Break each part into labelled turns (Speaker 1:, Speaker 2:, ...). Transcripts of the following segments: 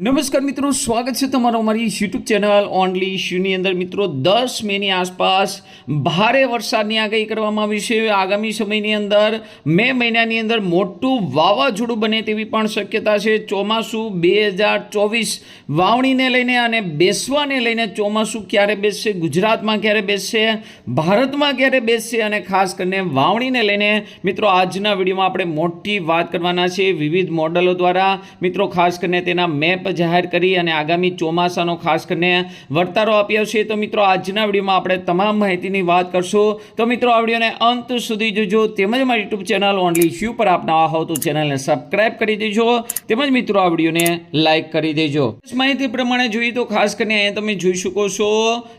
Speaker 1: નમસ્કાર મિત્રો, સ્વાગત છે તમારો અમારી યુટ્યુબ ચેનલ ઓનલી ઇશ્યુની અંદર. મિત્રો, દસ મેની આસપાસ ભારે વરસાદની આગાહી કરવામાં આવી છે. આગામી સમયની અંદર, મે મહિનાની અંદર મોટું વાવાઝોડું બને તેવી પણ શક્યતા છે. ચોમાસું બે હજાર ચોવીસ વાવણીને લઈને અને બેસવાને લઈને ચોમાસું ક્યારે બેસશે, ગુજરાતમાં ક્યારે બેસશે, ભારતમાં ક્યારે બેસશે અને ખાસ કરીને વાવણીને લઈને મિત્રો, આજના વિડીયોમાં આપણે મોટી વાત કરવાના છે. વિવિધ મોડલો દ્વારા મિત્રો, ખાસ કરીને તેના મેપ જાહેર કરી અને આગામી ચોમાસાનો ખાસ કરીને વર્તારો આપ્યો છે. તો મિત્રો, આજના વિડીયોમાં આપણે તમામ માહિતીની વાત કરશું. તો મિત્રો, આ વિડીયોને અંત સુધી જોજો. તેમજ મારી યુટ્યુબ ચેનલ ઓનલી શ્યુ પર આપ નવા હોવ તો ચેનલને સબસ્ક્રાઈબ કરી દેજો. તેમજ મિત્રો, આ વિડીયોને લાઇક કરી દેજો. માહિતી પ્રમાણે જોઈએ તો ખાસ કરીને અહીંયા તમે જોઈ શકો છો,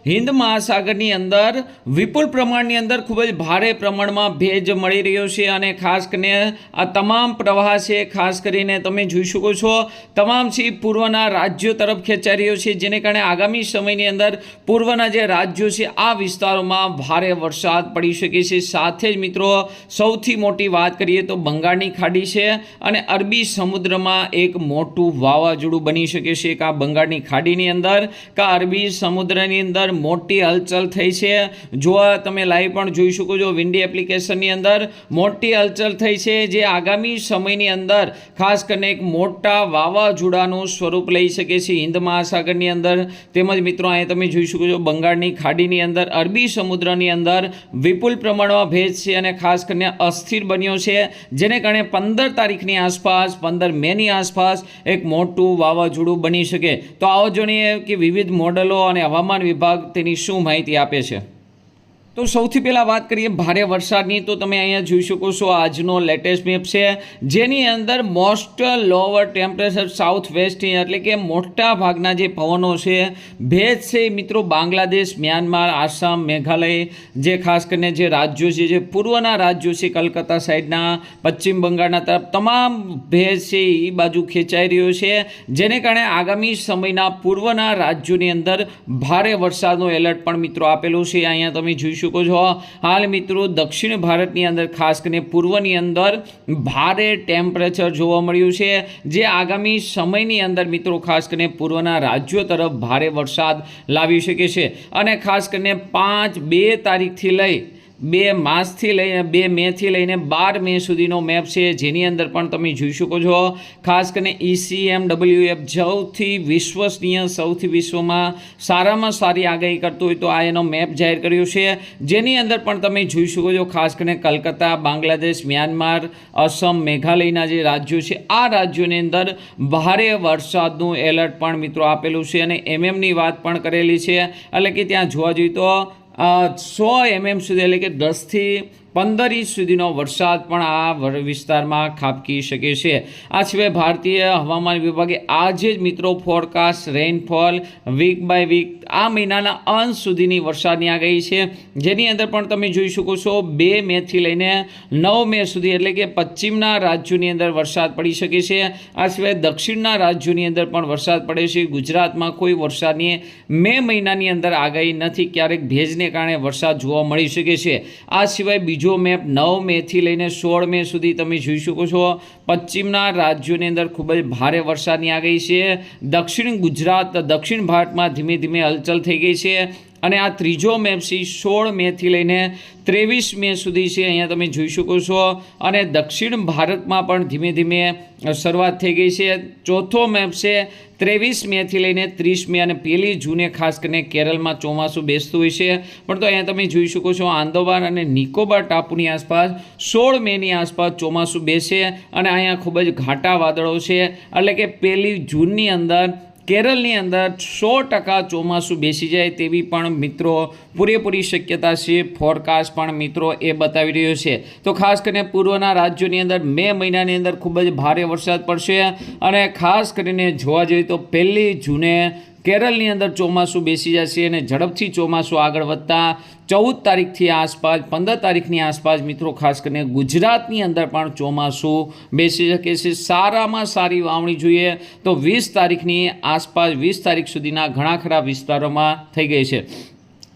Speaker 1: હિન્દ મહાસાગરની અંદર વિપુલ પ્રમાણની અંદર ખૂબ જ ભારે પ્રમાણમાં ભેજ મળી રહ્યો છે અને ખાસ કરીને આ તમામ પ્રવાહ છે. ખાસ કરીને તમે જોઈ શકો છો, તમામ છે પૂર્વના રાજ્યો તરફ ખેંચાઈ રહ્યો છે, જેને કારણે આગામી સમયની અંદર પૂર્વના જે રાજ્યો છે, આ વિસ્તારોમાં ભારે વરસાદ પડી શકે છે. સાથે જ મિત્રો, સૌથી મોટી વાત કરીએ તો બંગાળની ખાડી છે અને અરબી સમુદ્રમાં એક મોટું વાવાઝોડું બની શકે છે. કાં બંગાળની ખાડીની અંદર કાં અરબી સમુદ્રની અંદર મોટી હલચલ થઈ છે. જો તમે લાઈવ પણ જોઈ શકો છો, વિન્ડી એપ્લિકેશનની અંદર મોટી હલચલ થઈ છે, જે આગામી સમયની અંદર ખાસ કરીને એક મોટા વાવાઝોડાનું સ્વરૂપ લઈ શકે છે હિન્દ મહાસાગરની અંદર. તેમજ મિત્રો, અહીંયા તમે જોઈ શકો છો બંગાળની ખાડીની અંદર, અરબી સમુદ્રની અંદર વિપુલ પ્રમાણમાં ભેજ છે અને ખાસ કરીને અસ્થિર બન્યો છે, જેને કારણે પંદર તારીખની આસપાસ, પંદર મેની આસપાસ એક મોટું વાવાઝોડું બની શકે. તો આવો જાણીએ કે વિવિધ મોડલો અને હવામાન વિભાગ તેની શું માહિતી આપે છે. તો સૌથી પહેલાં વાત કરીએ ભારે વરસાદની, તો તમે અહીંયા જોઈ શકો છો આજનો લેટેસ્ટ મેપ છે. જેની અંદર most lower temperature south west એટલે કે મોટા ભાગના જે પવનો છે, ભેજ છે મિત્રો બાંગ્લાદેશ, મ્યાનમાર, આસામ, મેઘાલય, જે ખાસ કરીને જે રાજ્યો છે, જે પૂર્વના રાજ્યો છે, કલકત્તા સાઈડના, પશ્ચિમ બંગાળના તરફ, તમામ ભેજ છે એ બાજુ ખેંચાઈ રહ્યો છે. જેને કારણે આગામી સમયના પૂર્વના રાજ્યોની અંદર ભારે વરસાદનો એલર્ટ પણ મિત્રો આપેલો છે. અહીંયા તમે જોઈ શકો છો. હાલ મિત્રો, દક્ષિણ ભારતની અંદર, ખાસ કરીને પૂર્વની અંદર, ભારે ટેમ્પરેચર જોવા મળ્યું છે. જે આગામી સમયની અંદર મિત્રો, ખાસ કરીને પૂર્વના રાજ્યો તરફ ભારે વરસાદ લાવી શકે છે. અને ખાસ કરીને પાંચ બે તારીખથી લઈ બે માસથી લઈને, બે મેથી લઈને બાર મે સુધીનો મેપ છે, જેની અંદર પણ તમે જોઈ શકો છો. ખાસ કરીને ઈસીએમ ડબલ્યુ એફ સૌથી વિશ્વસનીય, સૌથી વિશ્વમાં સારામાં સારી આગાહી કરતું હોય તો આ એનો મેપ જાહેર કર્યો છે. જેની અંદર પણ તમે જોઈ શકો છો, ખાસ કરીને કલકત્તા, બાંગ્લાદેશ, મ્યાનમાર, અસમ, મેઘાલયના જે રાજ્યો છે, આ રાજ્યોની અંદર ભારે વરસાદનું એલર્ટ પણ મિત્રો આપેલું છે અને એમએમની વાત પણ કરેલી છે. એટલે કે ત્યાં જોવા જોઈએ તો સો એમએમ સુધી એટલે કે દસથી પંદર ઇંચ સુધીનો વરસાદ પણ આ વિસ્તારમાં ખાબકી શકે છે. આ સિવાય ભારતીય હવામાન વિભાગે આજે જ મિત્રો forecast rainfall week by week આ મહિનાના અંત સુધીની વરસાદની આગાહી છે. જેની અંદર પણ તમે જોઈ શકો છો, બે મેથી લઈને નવ મે સુધી એટલે કે પશ્ચિમના રાજ્યોની અંદર વરસાદ પડી શકે છે. આ સિવાય દક્ષિણના રાજ્યોની અંદર પણ વરસાદ પડે છે. ગુજરાતમાં કોઈ વરસાદની મે મહિનાની અંદર આગાહી નથી. ક્યારેક ભેજને કારણે વરસાદ જોવા મળી શકે છે. આ સિવાય બીજો મેપ નવ મેથી લઈને સોળ મે સુધી તમે જોઈ શકો છો. પશ્ચિમના રાજ્યોની અંદર ખૂબ જ ભારે વરસાદની આગાહી છે. દક્ષિણ ગુજરાત, દક્ષિણ ભારતમાં ધીમે ધીમે હલચલ થઈ ગઈ છે. અને આ ત્રીજો મેપ છે સોળ મેથી લઈને ત્રેવીસ મે સુધી છે, અહીંયા તમે જોઈ શકો છો. અને દક્ષિણ ભારતમાં પણ ધીમે ધીમે શરૂઆત થઈ ગઈ છે. ચોથો મેપ છે ત્રેવીસ મેથી લઈને ત્રીસ મે અને પહેલી જૂને ખાસ કરીને કેરળમાં ચોમાસું બેસતું હોય છે. પણ તો અહીંયા તમે જોઈ શકો છો આંદોબાર અને નિકોબાર ટાપુની આસપાસ સોળ મેની આસપાસ ચોમાસું બેસે. અને અહીંયા ખૂબ જ ઘાટા વાદળો છે. એટલે કે પહેલી જૂનની અંદર કેરળની અંદર સો ટકા ચોમાસું બેસી જાય તેવી પણ મિત્રો પૂરેપૂરી શક્યતા છે. ફોરકાસ્ટ પણ મિત્રો એ બતાવી રહ્યો છે. તો ખાસ કરીને પૂર્વના રાજ્યોની અંદર મે મહિનાની અંદર ખૂબ જ ભારે વરસાદ પડશે અને ખાસ કરીને જોવા જઈએ તો પહેલી જૂને કેરળની અંદર ચોમાસું બેસી જશે અને ઝડપથી ચોમાસું આગળ વધતા ચૌદ તારીખથી આસપાસ, પંદર તારીખની આસપાસ મિત્રો, ખાસ કરીને ગુજરાતની અંદર પણ ચોમાસું બેસી શકે છે. સારામાં સારી વાવણી જોઈએ તો વીસ તારીખની આસપાસ, વીસ તારીખ સુધીના ઘણા ખરા વિસ્તારોમાં થઈ ગઈ છે.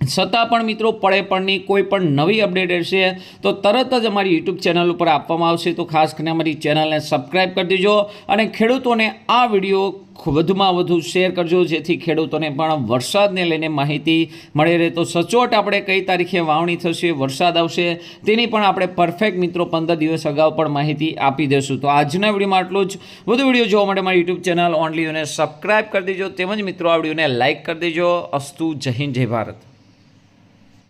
Speaker 1: છતાં પણ મિત્રો પડે પણની કોઈ પણ નવી અપડેટ હશે તો તરત જ અમારી યુટ્યુબ ચેનલ ઉપર આપવામાં આવશે. તો ખાસ કરીને અમારી ચેનલને સબસ્ક્રાઈબ કરી દેજો અને ખેડૂતોને આ વીડિયો વધુમાં વધુ શેર કરજો, જેથી ખેડૂતોને પણ વરસાદને લઈને માહિતી મળી રહે. તો સચોટ આપણે કઈ તારીખે વાવણી થશે, વરસાદ આવશે, તેની પણ આપણે પરફેક્ટ મિત્રો પંદર દિવસ અગાઉ પણ માહિતી આપી દઈશું. તો આજના વિડીયોમાં આટલું જ. વધુ વીડિયો જોવા માટે મારી યુટ્યુબ ચેનલ ઓનલીઓને સબસ્ક્રાઈબ કરી દેજો. તેમજ મિત્રો આ વિડીયોને લાઇક કરી દેજો. અસ્તુ જય હિન્દ, જય ભારત.